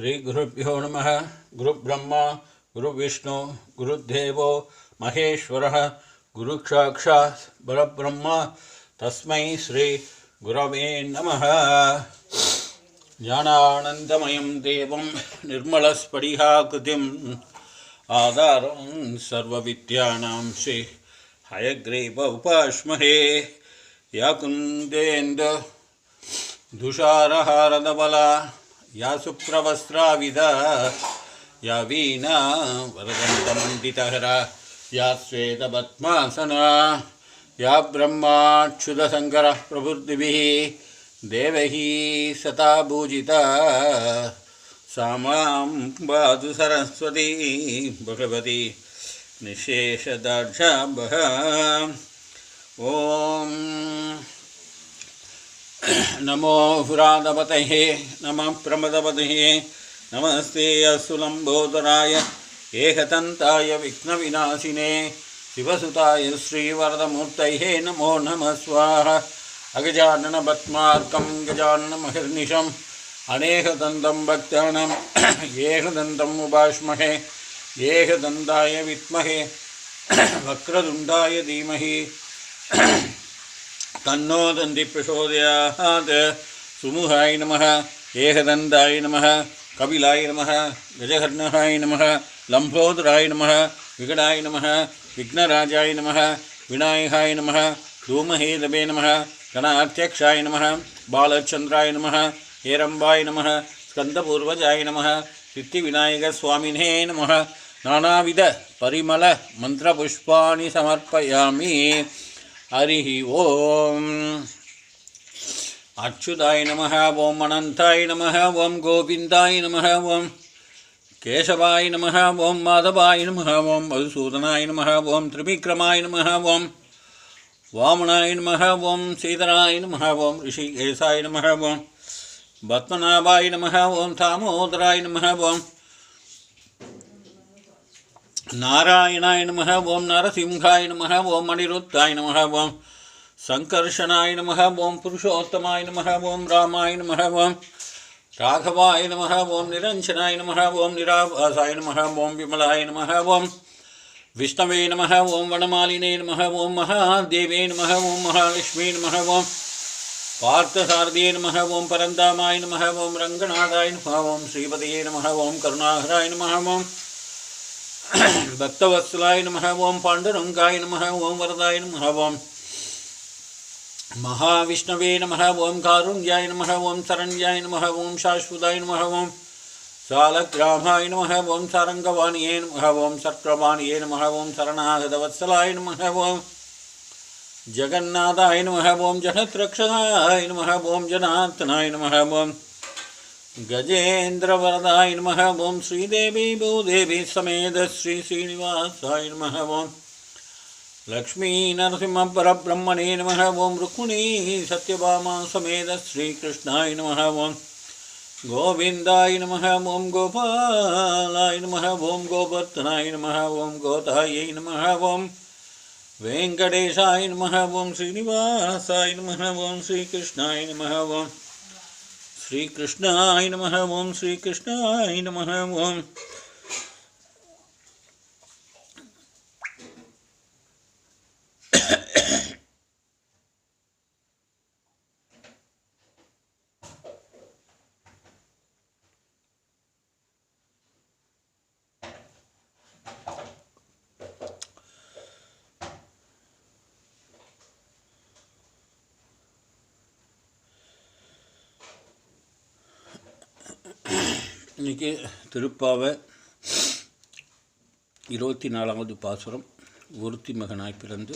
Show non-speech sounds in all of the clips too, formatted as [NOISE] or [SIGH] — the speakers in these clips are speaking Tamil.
श्रीगुरुभ्यो नमः। गुरुब्रह्मा, गुरुविष्णु, गुरुदेवो, महेश्वरः गुरुसाक्षात् परब्रह्म तस्मै श्रीगुरवे नमः। ज्ञानानन्दमयं देवं, निर्मलस्फटिकाकृतिम्, आधारं सर्वविद्यानां श्री हयग्रीव उपास्महे या कुन्देन्दु दुषारहारदबला या सुप्रवस्त्राविदा या वीणा वरदन्तमण्डितहरा या श्वेतपद्मासना, या ब्रह्माच्युतशङ्करः प्रभृतिभिः देवैः सता पूजिता सा माँ सरस्वती, भगवती निशेषदार्ढाभः ॐ [CLEARS THROAT] नमो पुरादपतये नमः प्रमदपतये। नमस्ते असुलम्बोदराय एकतन्ताय विघ्नविनाशिने, शिवसुताय श्रीवरदमूर्तये नमो नमः स्वाहा। अगजाननपद्मार्कं गजाननमहिर्निशम्, अनेकदन्तं भक्तानाम् एकदन्तम् [CLEARS THROAT] उपास्महे एकदन्ताय विद्महे, [CLEARS THROAT] वक्रतुण्डाय धीमहि। தன்னோ தந்தி பிரசோதயாத் சுமுகாய் நம ஏகதந்தாய் நம கபிலாய் நம கஜகர்ணகாய் நம லம்போதராய் நம விகடாய் நம விக்னராஜாய் நம விநாயகாய் நம தூமஹேதபே நம கணாத்தியக்ஷாய் நம பாலச்சந்திராய் நம ஏரம்பாய் நம ஸ்கந்தபூர்வஜாய் நம சித்தி விநாயக சுவாமினே நம நானாவித பரிமள மந்திரபுஷ்பாணி சமர்ப்பயாமி हरिः ॐ अच्युताय नमः ॐ अनन्ताय नमः ॐ गोविन्दाय नमः ॐ केशवाय नमः ॐ माधवाय नमः ॐ मधुसूदनाय नमः ॐ त्रिविक्रमाय नमः ॐ वामनाय नमः ॐ सीतराय नमः ॐ ऋषिकेशाय नमः ॐ पद्मनाभाय नमः ॐ दामोदराय नमः ॐ நாராயணாய நமக ஓம் நரசிம்ஹாய நமக ஓம் அனிருத்தாய நமக ஓம் சங்கர்ஷனாய நமக ஓம் புருஷோத்தமாய நமக ஓம் ராமாய நமக ஓம் ராகவாய நமக ஓம் நிரஞ்சனாய நமக ஓம் நிராபாசாய நமக ஓம் விமலாய நமக ஓம் விஷ்ணவே நமக ஓம் வனமாலினே நமக ஓம் மகாதேவே நமக ஓம் மகாலட்சுமி நமக ஓம் பார்த்தசாரதியே நமக ஓம் பரந்தாமாய நமக ஓம் ரங்கநாதாய நமக ஓம் ஸ்ரீபதியே நமக ஓம் கருணாகராய நமக ஓம் भक्तवत्सलाय नमः ॐ पाण्डुरङ्गाय नमः ॐ वरदाय नमः ॐ महाविष्णवे नमः ॐ कारुण्याय नमः ॐ शरण्याय नमः ॐ शाश्वताय नमः ॐ सालग्रामाय नमः ॐ सारङ्गवाणिये नमः ॐ सक्रवाणिये नमः ॐ शरणागतवत्सलाय नमः ॐ जगन्नाथाय नमः ॐ जगत्रक्षकाय नमः ॐ जनार्दनाय नमः ॐ गजेन्द्रवरदाय नमः ॐ श्रीदेवी भूदेवी समेत श्री श्रीनिवासाय नमः ॐ लक्ष्मीनरसिंहपरब्रह्मणे नमः ॐ रुक्मिणी सत्यभामा समेत श्रीकृष्णाय नमः ॐ गोविन्दाय नमः ॐ गोपालाय नमः ॐ गोवर्धनाय नमः ॐ गोतायै नमः ॐ वेङ्कटेशाय नमः ॐ श्रीनिवासाय नमः ॐ श्रीकृष्णाय नमः ॐ श्रीकृष्णाय नमः ॐ श्रीकृष्णाय नमः ॐ இன்றைக்கி திருப்பாவை இருபத்தி நாலாவது பாசுரம் ஒருத்தி மகனாய் பிறந்து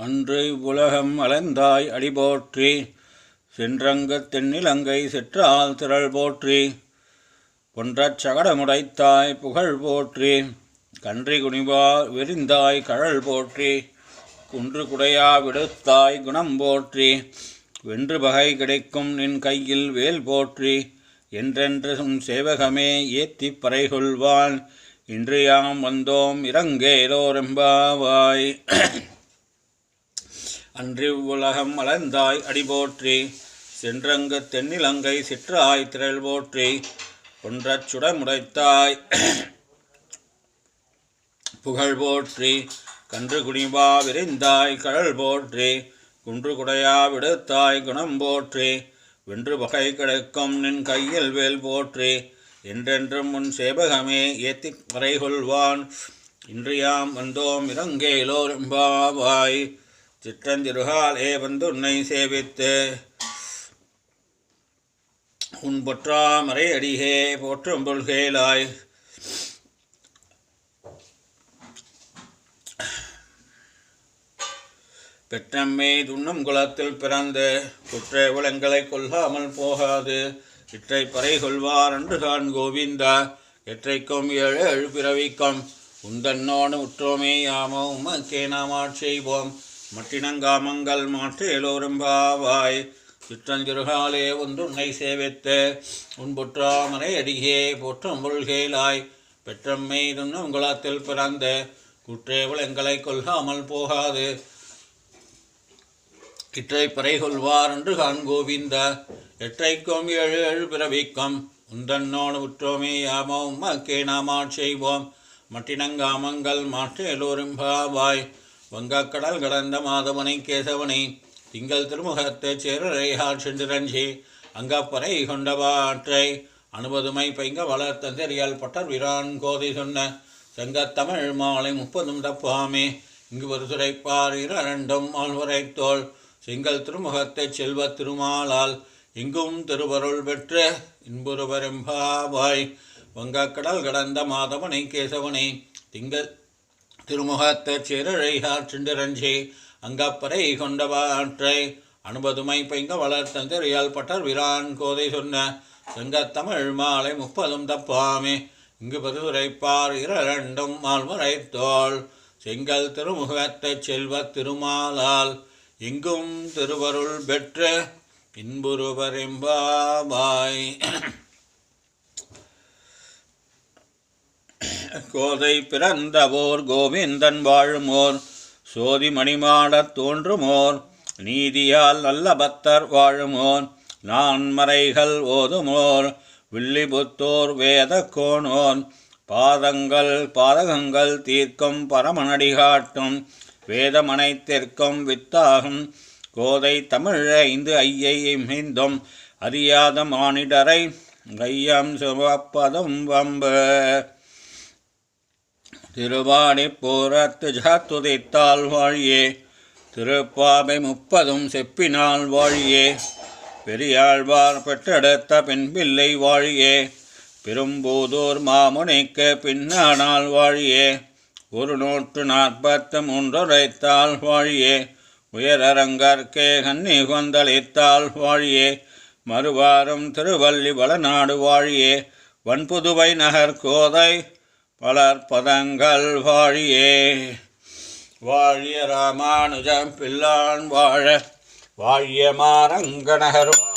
அன்று உலகம் அளந்தாய் அடிபோற்றி சென்றங்கத் தென்னிலங்கை செற்றால் திரள் போற்றி கொன்றச் சகடமுடைத்தாய் புகழ் போற்றி கன்றி குனிவா விரிந்தாய் கழல் போற்றி குன்று குடையா விடுத்தாய் குணம் போற்றி வென்று பகை கிடைக்கும் நின் கையில் வேல் போற்றி என்றென்று உன் சேவகமே பறை பறைகொள்வான் இன்று யாம் வந்தோம் இறங்கேலோரெம்பாவாய் அன்றி உலகம் அளந்தாய் அடிபோற்றி சென்றங்கு தென்னிலங்கை சிற்றாய் திரள் போற்றி ஒன்றச் சுடமுடைத்தாய் புகழ் போற்றி கன்று குனிவா விரிந்தாய் கடல் போற்றி குன்று குடையா விடுத்தாய் குணம் போற்றி வென்று பகை கிடக்கும் நின் கையில் வேல் போற்றி என்றென்றும் உன் சேவகமே ஏத்தி வரைகொள்வான் இன்று யாம் வந்தோம் இறங்கேலோரும்பாவாய் சிற்றஞ்சிறுகாலே வந்து உன்னை சேவித்து. உன் பொற்றாமரை அடிகே போற்றும் பொல்கேலாய் பெற்றம்மை துண்ணும் குலத்தில் பிறந்து குற்ற உலங்களை கொல்லாமல் போகாது. இற்றை பறை கொள்வார் என்றுதான் கோவிந்தா எற்றைக்கும் ஏழு ஏழு பிறவிக்கும் உந்தன்னோடு உற்றோமே யாமோ உமக்கே நாம் ஆட்செய்வோம். மட்டினங்காமங்கள் மாற்றேலோரும்பாவாய் சிற்றஞ்சிறுகாலே ஒன்றுன்னை சேவித்து உன் பொற்றாமரை அடிகே போற்றும் பொருள்கேலாய் பெற்றம்மை துண்ணும் உங்களாத்தில் பிறந்த குற்றேவள் எங்களை கொல்லாமல் போகாது. கிற்றை பறை கொள்வார் என்று கான் கோவிந்த எற்றைக்கும் ஏழு ஏழு பிறவிக்கும். உந்தன்னோடு உற்றோமே யாமோ மக்கே நாம் ஆட்செய்வோம் மட்டினங்காமங்கள் மாற்றேலோரும் பாவாய். வங்கக்கடல் கடந்த மாதவனை கேசவனை திங்கள் திருமுகத்தை சேரரையார் சென்றிரஞ்சி அங்கப்பறை கொண்டவாற்றை அனுபதுமை பைங்க வளர்த்த தெரியல் பட்டர் விரான் கோதை சொன்ன செங்கத்தமிழ் மாலை முப்பதும் தப்பாமே இங்கு ஒரு துறைப்பார் இரண்டும் ஆழ்வரைத்தோள் செங்கல் திருமுகத்தைச் செல்வ திருமாலால் இங்கும் திருவருள் பெற்று இன்புருவரெம்பாவாய் வங்கக்கடல் கடந்த மாதவனை கேசவனை திங்கள் திருமுகத்தைச் சேரழையார் சிண்டரஞ்சி அங்கப்பறை கொண்டவாற்றை. அனுபதுமை பைங்க வளர்த்தந்திரியால் பட்டர் விரான் கோதை சொன்ன செங்கத்தமிழ் மாலை முப்பதும் தப்பாமே. இங்கு பதுரைப்பார் இரண்டும் மால்முறை தோல். செங்கல் திருமுகத்தைச் செல்வ திருமாலால் எங்கும் திருவருள் பெற்ற இன்புருவரிம்பாபாய் கோதை பிறந்தவோர் கோவிந்தன் வாழுமோர் சோதி மணிமாடத் தோன்றுமோர் நீதியால் நல்ல பக்தர் வாழுமோர் நான்மறைகள் ஓதுமோர் வில்லிபுத்தோர் வேத கோணோர் பாதங்கள் பாதகங்கள் தீர்க்கும் பரமநடிகாட்டும் வேதமனைத்திற்கும் வித்தாகும் கோதை தமிழ் ஐந்து ஐயை மீந்தும் அறியாத மானிடரை கையம் சிவப்பதும் வம்பு. திருவாணி போரத்து ஜாத்துதைத்தால் வாழியே. திருப்பாவை முப்பதும் செப்பினால் வாழியே. பெரியாழ்வார் பெற்றெடுத்த பின்பில்லை வாழியே. பெரும்பூதூர் மாமுனிக்கு பின்னானால் வாழியே. ஒரு நூற்று நாற்பத்து மூன்றுரைத்தால் வாழியே. உயரரங்கற்கே கன்னி கொந்தளித்தால் வாழியே. மறுவாரும் திருவள்ளி வளநாடு வாழியே. வன்புதுவை நகர் கோதை பலர் பதங்கள் வாழியே. வாழிய ராமானுஜம் பிள்ளான் வாழ. வாழிய மாரங்கநகர்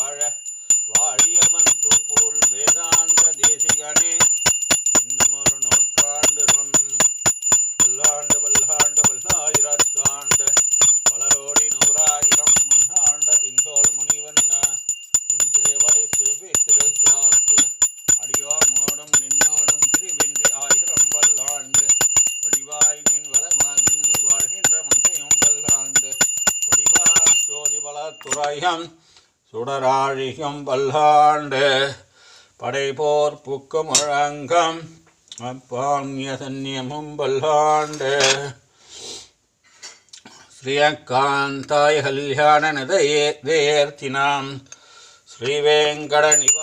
சுடராயம் சுடராழியும் பல்லாண்டு படைபோர் புக்கு முழங்கம் அப்பாங்கிய சந்நியமும் பல்லாண்டு ஸ்ரீயக்காந்தாய கல்யாண நிதையே தேர்த்தினாம் ஸ்ரீவேங்கடநிவாசாய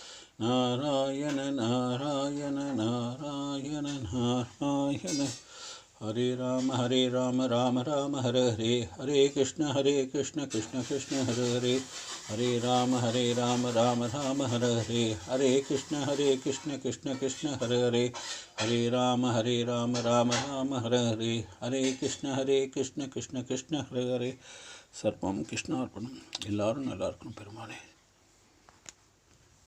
नारायण नारायण नारायण नारायण। हरे राम हरे राम राम राम, हरे हरे हरे कृष्ण हरे कृष्ण कृष्ण कृष्ण, हरे हरे। हरे राम हरे राम राम राम, हरे हरे हरे कृष्ण हरे कृष्ण कृष्ण कृष्ण, हरे हरे। हरे राम हरे राम राम राम, हरे हरे हरे कृष्ण हरे कृष्ण कृष्ण कृष्ण, हरे हरे। सर्वम कृष्णार्पणம் எல்லாரும் நல்லா இருக்கணும் பெருமானே